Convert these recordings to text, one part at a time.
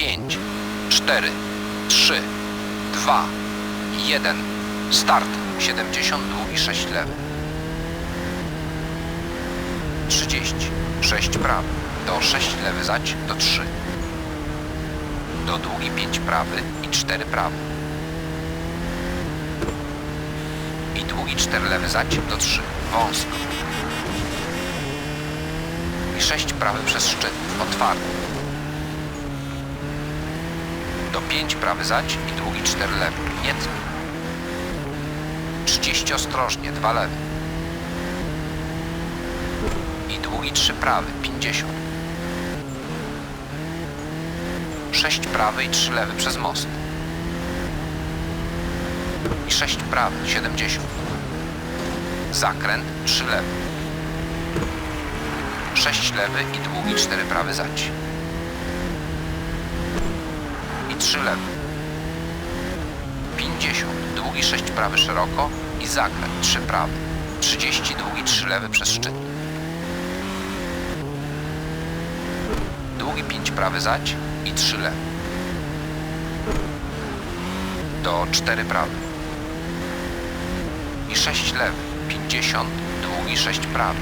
5, 4, 3, 2, 1. Start. 70, długi 6 lewy. 30, 6 prawy. Do 6 lewy zać, do 3. Do długi 5 prawy i 4 prawy. I długi 4 lewy zać, do 3. Wąsko. I 6 prawy przez szczyt. Otwarty. Do 5 prawy zać i długi 4 lewy. Nie tnij. 30 ostrożnie, 2 lewy. I długi 3 prawy, 50. 6 prawy i 3 lewy przez most. I 6 prawy, 70. Zakręt, 3 lewy. 6 lewy i długi 4 prawy zać. I 3 lewy. 50. Długi 6 prawy szeroko i zakręt 3 prawy. 30 długi 3 lewy przez szczyt. Długi 5 prawy zać i 3 lewy. Do 4 prawy. I 6 lewy. 50 długi 6 prawy.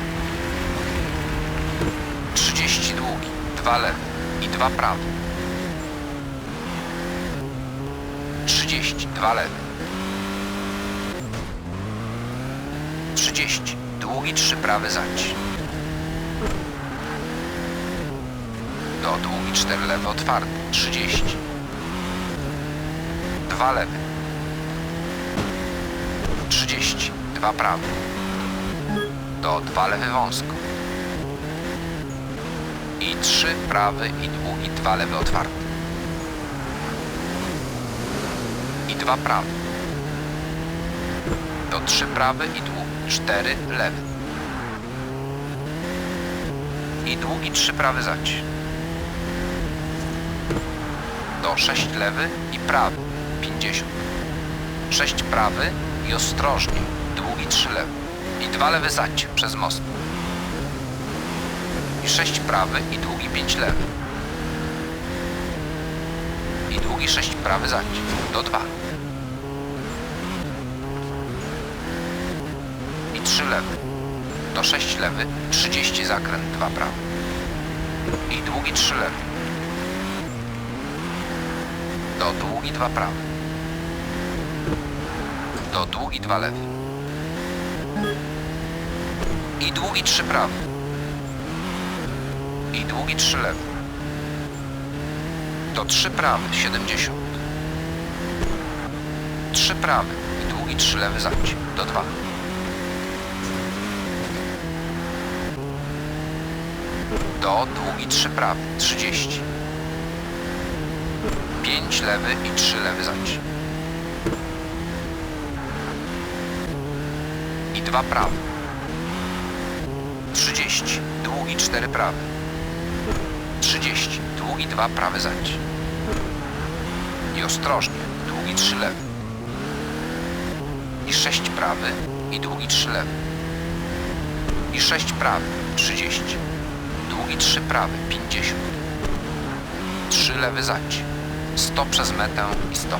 30 długi, 2 lewy i 2 prawy. 30, 2 lewy. 30, długi 3 prawy zać. Do długi 4 lewy otwarty, 30. 2 lewy. 30, 2 prawy. Do 2 lewy wąsko. I 3 prawy i długi 2 lewy otwarty. I 2 prawe. Do 3 prawy i długi 4 lewy. I długi 3 prawy zać. Do 6 lewy i prawy 50. 6 prawy i ostrożnie długi 3 lewy. I 2 lewy zać przez most. I 6 prawy i długi 5 lewy. I długi 6 prawy zać. Do 2. 3 lewy. Do 6 lewy. 30 zakręt 2 prawy. I długi 3 lewy. Do długi 2 prawy. Do długi 2 lewy. I długi 3 prawy. I długi 3 lewy. To 3 prawy, 70. 3 prawy i długi 3 lewy zać. Do 2. Do długi 3 prawy, 30. 5 lewy i 3 lewy zać. I 2 prawy. 30. Długi 4 prawy. 30. Długi 2 prawy zać. I ostrożnie. Długi 3 lewy. I 6 prawy i długi 3 lewy. I 6 prawy. 30. Długi 3 prawy. 50. 3 lewy zać. 100 przez metę i 100.